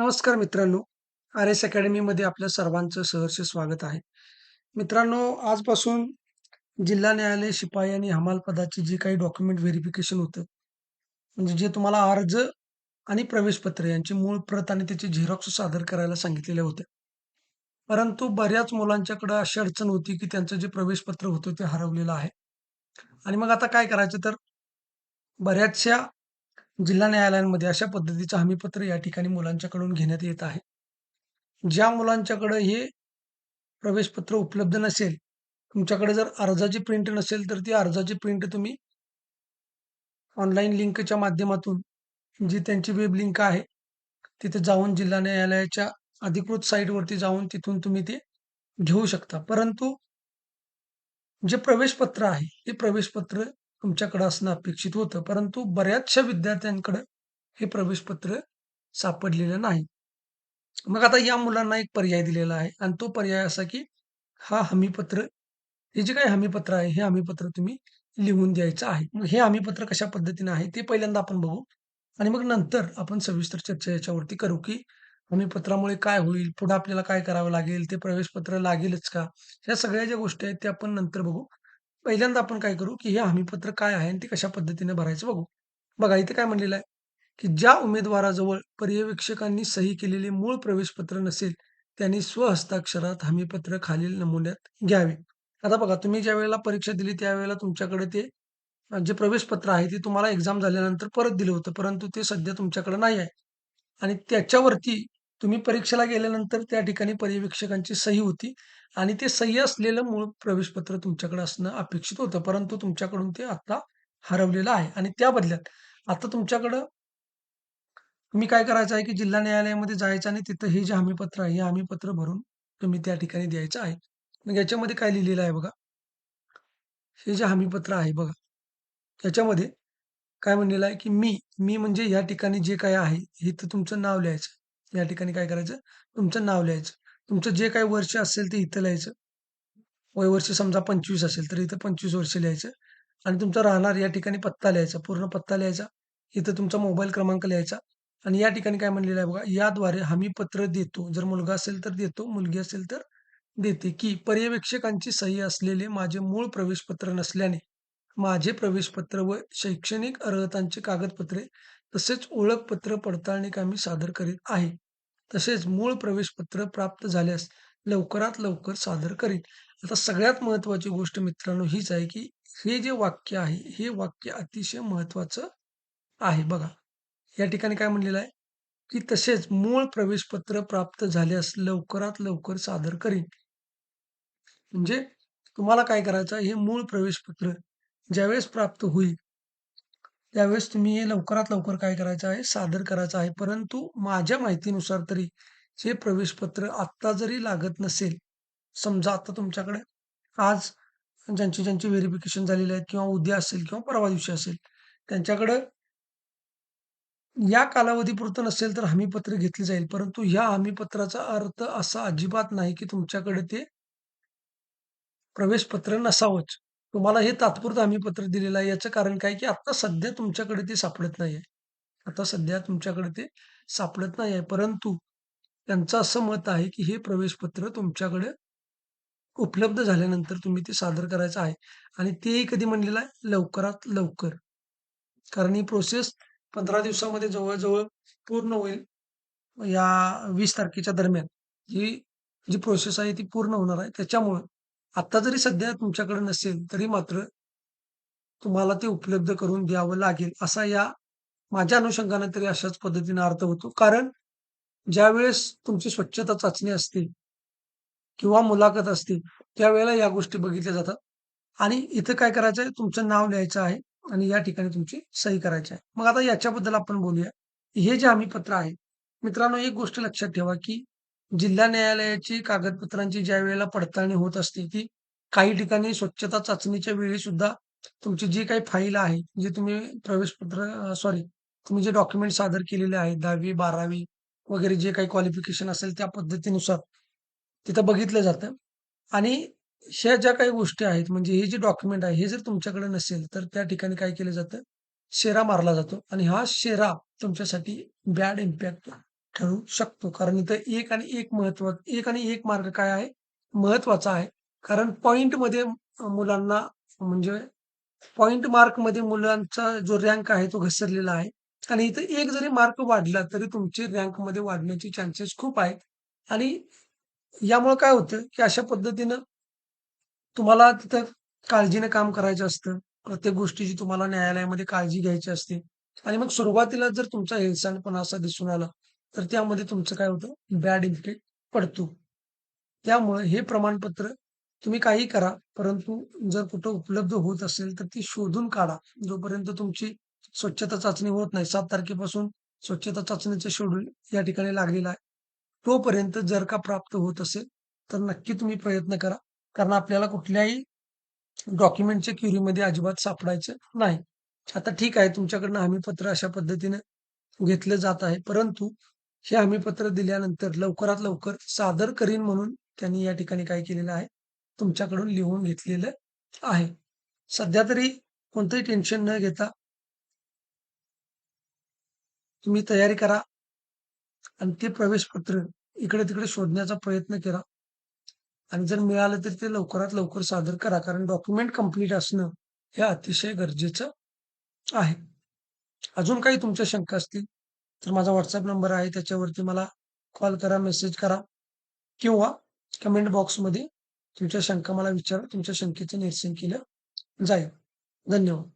नमस्कार मित्रांनो. आर-एस अकॅडमीमध्ये आपल्या सर्वांचं सहर्ष स्वागत आहे. मित्रांनो, आजपासून जिल्हा न्यायालय शिपाई आणि हमाल पदाची जी काही डॉक्युमेंट व्हेरिफिकेशन होतं, म्हणजे जे तुम्हाला अर्ज आणि प्रवेशपत्र यांची मूळ प्रत आणि त्याचे झेरॉक्स सादर करायला सांगितलेल्या होत्या. परंतु बऱ्याच मुलांच्याकडे अशी अडचण होती, की त्यांचं जे प्रवेशपत्र होतं ते हरवलेलं आहे. आणि मग आता काय करायचं तर बऱ्याचशा जिल्हा न्यायालयांमध्ये अशा पद्धतीचं हमीपत्र या ठिकाणी मुलांच्याकडून घेण्यात येत आहे. ज्या मुलांच्याकडे हे प्रवेशपत्र उपलब्ध नसेल, तुमच्याकडे जर अर्जाची प्रिंट नसेल, तर ती अर्जाची प्रिंट तुम्ही ऑनलाईन लिंकच्या माध्यमातून जी त्यांची वेब लिंक आहे, तिथे जाऊन जिल्हा न्यायालयाच्या अधिकृत साईटवरती जाऊन तिथून तुम्ही ते घेऊ शकता. परंतु जे प्रवेशपत्र आहे, ते प्रवेशपत्र तुमच्याकडे असणं अपेक्षित होतं. परंतु बऱ्याचशा विद्यार्थ्यांकडे हे प्रवेशपत्र सापडलेलं नाही. मग आता या मुलांना एक पर्याय दिलेला आहे आणि तो पर्याय असा, की हा हमीपत्र हे जे काही हमीपत्र आहे, हे हमीपत्र तुम्ही लिहून द्यायचं आहे. मग हे हमीपत्र कशा पद्धतीने आहे, ते पहिल्यांदा आपण बघू आणि मग नंतर आपण सविस्तर चर्चा याच्यावरती करू, की हमीपत्रामुळे काय होईल? पुढे आपल्याला काय करावं लागेल? ते प्रवेशपत्र लागेलच का? ह्या सगळ्या ज्या गोष्टी आहेत, त्या आपण नंतर बघू. पहिल्यांदा आपण काय करू, की हे हमीपत्र काय आहे आणि ते कशा पद्धतीने भरायचं बघू. बघा इथे काय म्हणलेलं आहे, की ज्या उमेदवाराजवळ पर्यवेक्षकांनी सही केलेले मूळ प्रवेशपत्र नसेल, त्यांनी स्वहस्ताक्षरात हमीपत्र खालील नमुन्यात घ्यावे. आता बघा तुम्ही ज्या वेळेला परीक्षा दिली त्यावेळेला तुमच्याकडे ते जे प्रवेशपत्र आहे ते तुम्हाला एक्झाम झाल्यानंतर परत दिलं होतं. परंतु ते सध्या तुमच्याकडे नाही आहे आणि त्याच्यावरती तुम्ही परीक्षेला गेल्यानंतर त्या ठिकाणी पर्यवेक्षकांची सही होती आणि ते सही असलेलं मूळ प्रवेशपत्र तुमच्याकडे असणं अपेक्षित होतं. परंतु तुमच्याकडून ते आता हरवलेलं आहे आणि त्या बदल्यात आता तुमच्याकडं तुम्ही काय करायचं आहे, की जिल्हा न्यायालयामध्ये जायचं आणि तिथं हे जे हमीपत्र आहे, हे हमीपत्र भरून तुम्ही त्या ठिकाणी द्यायचं आहे. मग याच्यामध्ये काय लिहिलेलं आहे बघा. हे जे हमीपत्र आहे बघा, याच्यामध्ये काय म्हणलेलं आहे, की मी, मी म्हणजे या ठिकाणी जे काय आहे, हे तर तुमचं नाव लिहायचं. या ठिकाणी काय करायचं, तुमचं नाव लिहायचं. तुमचं जे काही वर्ष असेल ते इथं लिहायचं. वयवर्ष समजा 25 असेल, तर इथं 25 वर्ष लिहायचं आणि तुमचा राहणार या ठिकाणी पत्ता लिहायचा, पूर्ण पत्ता लिहायचा. इथं तुमचा मोबाईल क्रमांक लिहायचा आणि या ठिकाणी काय म्हणलेलं आहे बघा, याद्वारे हमी पत्र देतो. जर मुलगा असेल तर देतो, मुलगी असेल तर देते, की पर्यवेक्षकांची सही असलेले माझे मूळ प्रवेशपत्र नसल्याने माझे प्रवेशपत्र व शैक्षणिक अर्हतांची कागदपत्रे तसेच ओळखपत्र पडताळणी कामी सादर करीत आहे. तसेच मूळ प्रवेशपत्र प्राप्त झाल्यास लवकरात लवकर सादर करीत आता सगळ्यात महत्त्वाची गोष्ट मित्रांनो हीच आहे, की हे जे वाक्य आहे, हे वाक्य अतिशय महत्त्वाचं आहे. बघा, या ठिकाणी काय म्हणलेलं आहे, की तसेच मूळ प्रवेशपत्र प्राप्त झाल्यास लवकरात लवकर सादर करीन. म्हणजे तुम्हाला काय करायचं हे मूळ प्रवेशपत्र ज्यावेळेस प्राप्त होईल, त्यावेळेस तुम्ही हे लवकरात लवकर काय करायचं आहे, सादर करायचं आहे. परंतु माझ्या माहितीनुसार तरी हे प्रवेशपत्र आत्ता जरी लागत नसेल, समजा आता तुमच्याकडे आज ज्यांची ज्यांची व्हेरिफिकेशन झालेली आहेत किंवा उद्या असेल किंवा परवा दिवशी असेल, त्यांच्याकडं या कालावधीपुरतं नसेल तर हमीपत्र घेतली जाईल. परंतु ह्या हमीपत्राचा अर्थ असा अजिबात नाही, की तुमच्याकडे ते प्रवेशपत्र नसावंच. तुम्हाला हे तात्पुरतं हमीपत्र दिलेलं आहे. याचं कारण काय, की आता सध्या तुमच्याकडे ते सापडत नाही आहे आता सध्या तुमच्याकडे ते सापडत नाही आहे. परंतु त्यांचं असं मत आहे, की हे प्रवेशपत्र तुमच्याकडे उपलब्ध झाल्यानंतर तुम्ही ते सादर करायचं आहे आणि तेही कधी म्हणलेलं आहे, लवकरात लवकर. कारण ही प्रोसेस 15 दिवसामध्ये जवळजवळ पूर्ण होईल. या वीस तारखेच्या दरम्यान ही जी प्रोसेस आहे ती पूर्ण होणार आहे. त्याच्यामुळं आता जरी सध्या तुमच्याकडे नसेल, तरी मात्र तुम्हाला ते उपलब्ध करून द्यावं लागेल, असा या माझ्या अनुषंगाने तरी अशाच पद्धतीने अर्थ होतो. कारण ज्यावेळेस तुमची स्वच्छता चाचणी असते किंवा मुलाखत असते, त्यावेळेला या गोष्टी बघितल्या जातात आणि इथं काय करायचं आहे, तुमचं नाव लिहायचं आहे आणि या ठिकाणी तुमची सही करायची आहे. मग आता याच्याबद्दल आपण बोलूया. हे जे हमीपत्र आहे, मित्रांनो एक गोष्ट लक्षात ठेवा, की जिल्हा न्यायालयाची कागदपत्रांची ज्या वेळेला पडताळणी होत असते, ती काही ठिकाणी स्वच्छता चाचणीच्या वेळी सुद्धा तुमची जी काही फाईल आहे, जे तुम्ही प्रवेशपत्र सॉरी तुम्ही जे डॉक्युमेंट सादर केलेले आहेत 10वी, 12वी वगैरे जे काही क्वालिफिकेशन असेल त्या पद्धतीनुसार तिथं बघितलं जातं. आणि ह्या ज्या काही गोष्टी आहेत, म्हणजे हे जे डॉक्युमेंट आहे, हे जर तुमच्याकडे नसेल, तर त्या ठिकाणी काय केलं जातं, शेरा मारला जातो. आणि हा शेरा तुमच्यासाठी बॅड इम्पॅक्ट ठरू शकतो. कारण इथं एक आणि एक महत्त्व एक आणि एक मार्क काय आहे? महत्त्वाचा आहे. कारण पॉइंटमध्ये मुलांना म्हणजे पॉइंट मार्कमध्ये मुलांचा जो रँक आहे तो घसरलेला आहे आणि इथं एक जरी मार्क वाढला तरी तुमची रँकमध्ये वाढण्याचे चान्सेस खूप आहेत आणि यामुळे काय होतं, की अशा पद्धतीनं तुम्हाला तिथं काळजीने काम करायचं असतं. प्रत्येक गोष्टीची तुम्हाला न्यायालयामध्ये काळजी घ्यायची असते आणि मग सुरुवातीला जर तुमचा हेळसांडपणा असा दिसून आला, तर त्यामध्ये तुमचं काय होतं, बॅड इम्पॅक्ट पडतो. त्यामुळे हे प्रमाणपत्र तुम्ही काही करा, परंतु जर कुठं उपलब्ध होत असेल, तर ती शोधून काढा. जोपर्यंत तुमची स्वच्छता चाचणी होत नाही, सात तारखेपासून स्वच्छता चाचणीचं शेड्यूल या ठिकाणी लागलेलं आहे. तोपर्यंत जर का प्राप्त होत असेल, तर नक्की तुम्ही प्रयत्न करा. कारण आपल्याला कुठल्याही डॉक्युमेंटच्या क्युरीमध्ये अजिबात सापडायचं नाही. आता ठीक आहे, तुमच्याकडनं हमीपत्र अशा पद्धतीने घेतलं जात आहे. परंतु हे हमीपत्र दिल्यानंतर लवकरात लवकर सादर करीन म्हणून त्यांनी या ठिकाणी काय केलेलं आहे, तुमच्याकडून लिहून घेतलेलं आहे. सध्या तरी कोणतंही टेन्शन न घेता तुम्ही तयारी करा आणि ते प्रवेशपत्र इकडे-तिकडे शोधण्याचा प्रयत्न करा आणि जर मिळालं तर ते लवकरात लवकर सादर करा. कारण डॉक्युमेंट कंप्लीट असणं हे अतिशय गरजेचं आहे. अजून काही तुमच्या शंका असतील, तर माझा व्हॉट्सअप नंबर आहे त्याच्यावरती मला कॉल करा, मेसेज करा किंवा कमेंट बॉक्समध्ये तुमच्या शंका मला विचारा. तुमच्या शंकेचं निरसन केलं जाईल. धन्यवाद.